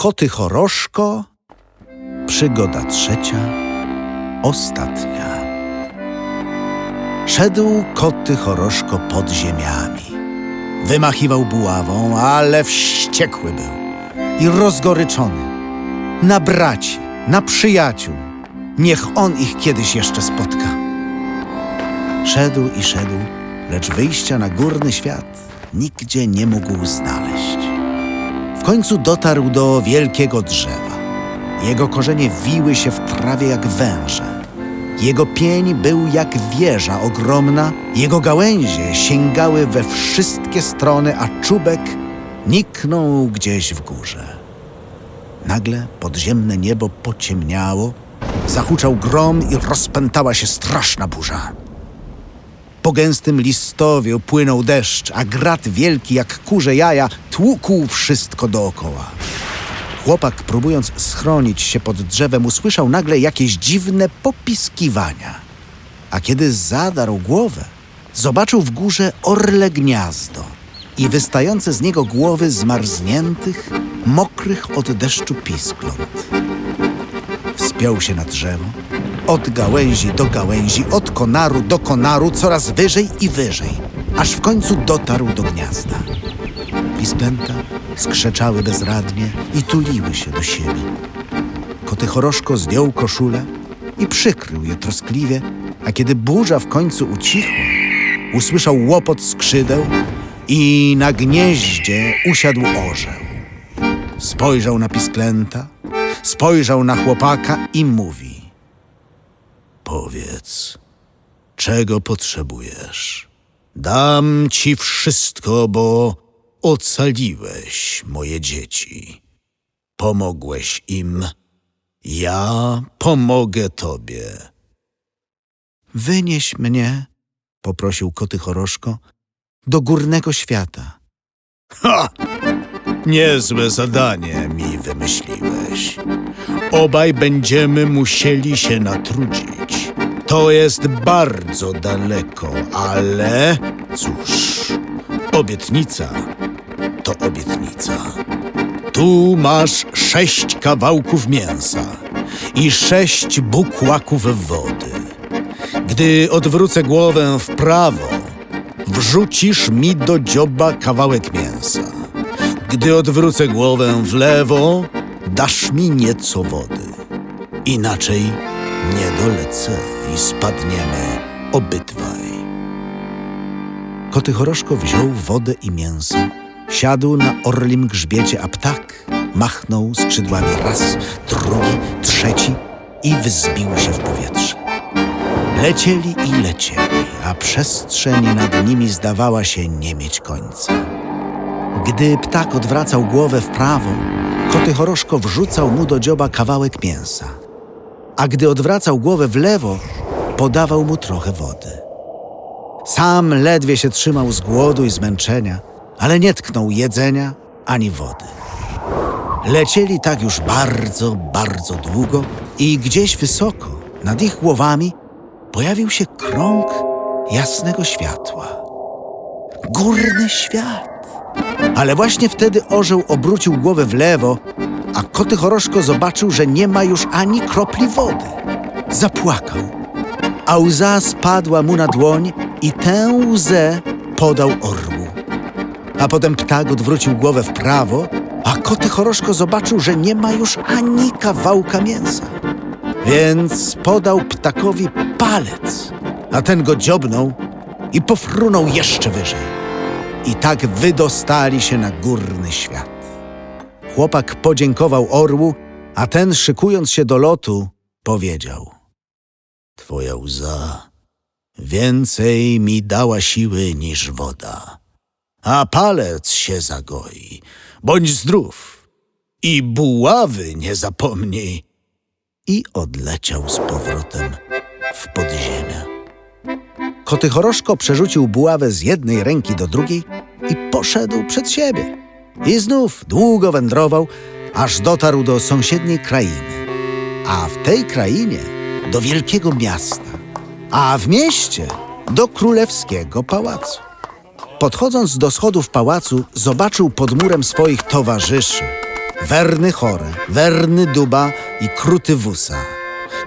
Koty choroszko, przygoda trzecia, ostatnia. Szedł koty choroszko pod ziemiami. Wymachiwał buławą, ale wściekły był i rozgoryczony. Na braci, na przyjaciół. Niech on ich kiedyś jeszcze spotka. Szedł i szedł, lecz wyjścia na górny świat nigdzie nie mógł znaleźć. Końcu dotarł do wielkiego drzewa. Jego korzenie wiły się w trawie jak węże. Jego pień był jak wieża ogromna, jego gałęzie sięgały we wszystkie strony, a czubek niknął gdzieś w górze. Nagle podziemne niebo pociemniało, zahuczał grom i rozpętała się straszna burza. Po gęstym listowiu płynął deszcz, a grat wielki jak kurze jaja tłukł wszystko dookoła. Chłopak, próbując schronić się pod drzewem, usłyszał nagle jakieś dziwne popiskiwania. A kiedy zadarł głowę, zobaczył w górze orle gniazdo i wystające z niego głowy zmarzniętych, mokrych od deszczu piskląt. Wspiął się na drzewo, od gałęzi do gałęzi, od konaru do konaru, coraz wyżej i wyżej, aż w końcu dotarł do gniazda. Pisklęta skrzeczały bezradnie i tuliły się do siebie. Koty choroszko zdjął koszulę i przykrył je troskliwie, a kiedy burza w końcu ucichła, usłyszał łopot skrzydeł i na gnieździe usiadł orzeł. Spojrzał na pisklęta, spojrzał na chłopaka i mówi: Powiedz, czego potrzebujesz? Dam ci wszystko, bo ocaliłeś moje dzieci. Pomogłeś im, ja pomogę tobie. Wynieś mnie, poprosił koty choroszko, do górnego świata. Ha! Niezłe zadanie mi wymyśliłeś. Obaj będziemy musieli się natrudzić. To jest bardzo daleko, ale cóż, obietnica to obietnica. Tu masz sześć kawałków mięsa i sześć bukłaków wody. Gdy odwrócę głowę w prawo, wrzucisz mi do dzioba kawałek mięsa. Gdy odwrócę głowę w lewo, dasz mi nieco wody. Inaczej nie dolecę i spadniemy obydwaj. Koty choroszko wziął wodę i mięso, siadł na orlim grzbiecie, a ptak machnął skrzydłami raz, drugi, trzeci i wzbił się w powietrze. Lecieli i lecieli, a przestrzeń nad nimi zdawała się nie mieć końca. Gdy ptak odwracał głowę w prawo, koty choroszko wrzucał mu do dzioba kawałek mięsa. A gdy odwracał głowę w lewo, podawał mu trochę wody. Sam ledwie się trzymał z głodu i zmęczenia, ale nie tknął jedzenia ani wody. Lecieli tak już bardzo, bardzo długo i gdzieś wysoko, nad ich głowami, pojawił się krąg jasnego światła. Górny świat. Ale właśnie wtedy orzeł obrócił głowę w lewo, a koty choroszko zobaczył, że nie ma już ani kropli wody. Zapłakał, a łza spadła mu na dłoń i tę łzę podał orłu. A potem ptak odwrócił głowę w prawo, a koty choroszko zobaczył, że nie ma już ani kawałka mięsa. Więc podał ptakowi palec, a ten go dziobnął i pofrunął jeszcze wyżej. I tak wydostali się na górny świat. Chłopak podziękował orłu, a ten, szykując się do lotu, powiedział: Twoja łza więcej mi dała siły niż woda, a palec się zagoi. Bądź zdrów i buławy nie zapomnij. I odleciał z powrotem w podziemia. Koty choroszko przerzucił buławę z jednej ręki do drugiej i poszedł przed siebie. I znów długo wędrował, aż dotarł do sąsiedniej krainy. A w tej krainie do wielkiego miasta, a w mieście do królewskiego pałacu. Podchodząc do schodów pałacu, zobaczył pod murem swoich towarzyszy Werny Chore, Werny Duba i Kruty Wusa,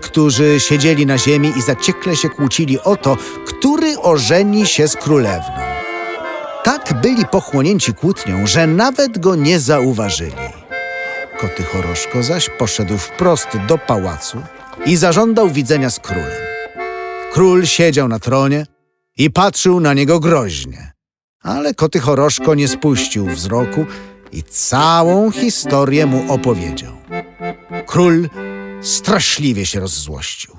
którzy siedzieli na ziemi i zaciekle się kłócili o to, który ożeni się z królewną. Tak byli pochłonięci kłótnią, że nawet go nie zauważyli. Koty Choroszko zaś poszedł wprost do pałacu i zażądał widzenia z królem. Król siedział na tronie i patrzył na niego groźnie. Ale Koty Choroszko nie spuścił wzroku i całą historię mu opowiedział. Król straszliwie się rozzłościł.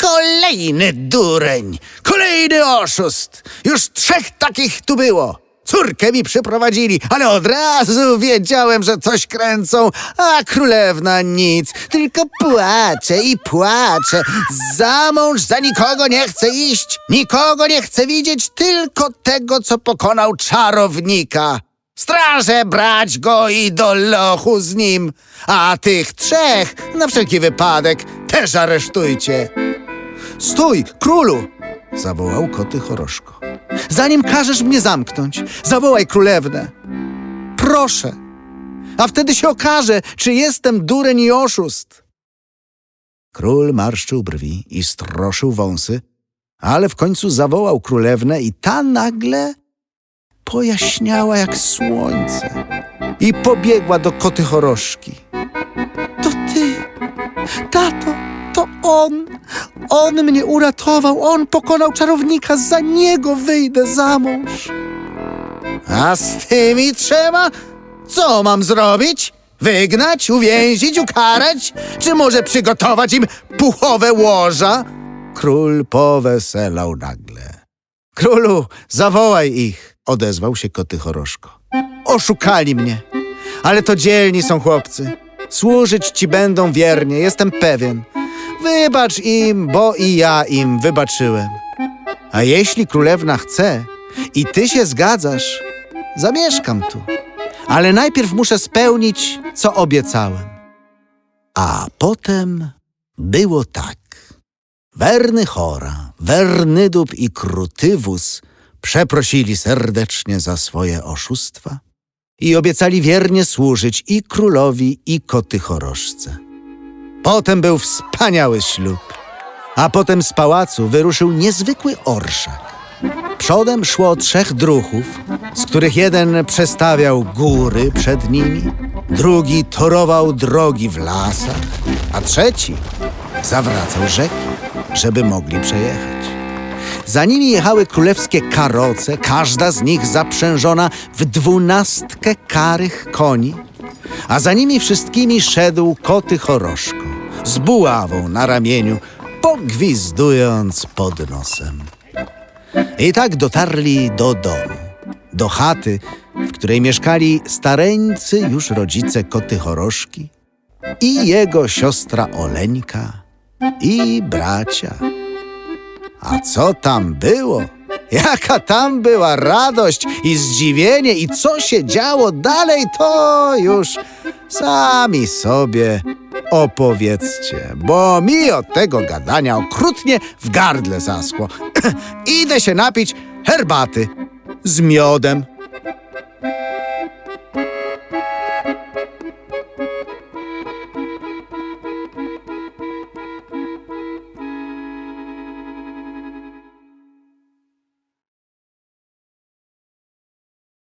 Kolejny dureń, kolejny oszust. Już trzech takich tu było. Córkę mi przyprowadzili, ale od razu wiedziałem, że coś kręcą, a królewna nic, tylko płacze i płacze. Za mąż za nikogo nie chce iść, nikogo nie chce widzieć, tylko tego, co pokonał czarownika. Straże brać go i do lochu z nim, a tych trzech, na wszelki wypadek, też aresztujcie. Stój, królu! zawołał koty choroszko. Zanim każesz mnie zamknąć, zawołaj królewnę. Proszę, a wtedy się okaże, czy jestem dureń i oszust. Król marszczył brwi i stroszył wąsy, ale w końcu zawołał królewnę i ta nagle pojaśniała jak słońce i pobiegła do koty choroszki. To ty, tato, to on. On mnie uratował, on pokonał czarownika, za niego wyjdę za mąż. A z tymi trzema co mam zrobić? Wygnać, uwięzić, ukarać? Czy może przygotować im puchowe łoża? Król poweselał nagle. Królu, zawołaj ich, odezwał się koty choroszko. Oszukali mnie, ale to dzielni są chłopcy. Służyć ci będą wiernie, jestem pewien. Wybacz im, bo i ja im wybaczyłem. A jeśli królewna chce i ty się zgadzasz, zamieszkam tu. Ale najpierw muszę spełnić, co obiecałem. A potem było tak. Werny Chora, Wernydub i Krutywus przeprosili serdecznie za swoje oszustwa i obiecali wiernie służyć i królowi, i koty choroszce. Potem był wspaniały ślub, a potem z pałacu wyruszył niezwykły orszak. Przodem szło trzech druchów, z których jeden przestawiał góry przed nimi, drugi torował drogi w lasach, a trzeci zawracał rzeki, żeby mogli przejechać. Za nimi jechały królewskie karoce, każda z nich zaprzężona w dwunastkę karych koni, a za nimi wszystkimi szedł koty choroszko, z buławą na ramieniu, pogwizdując pod nosem. I tak dotarli do domu, do chaty, w której mieszkali stareńcy już rodzice koty choroszki i jego siostra Oleńka i bracia. A co tam było? Jaka tam była radość i zdziwienie i co się działo dalej, to już sami sobie opowiedzcie, bo mi od tego gadania okrutnie w gardle zaschło. Idę się napić herbaty z miodem.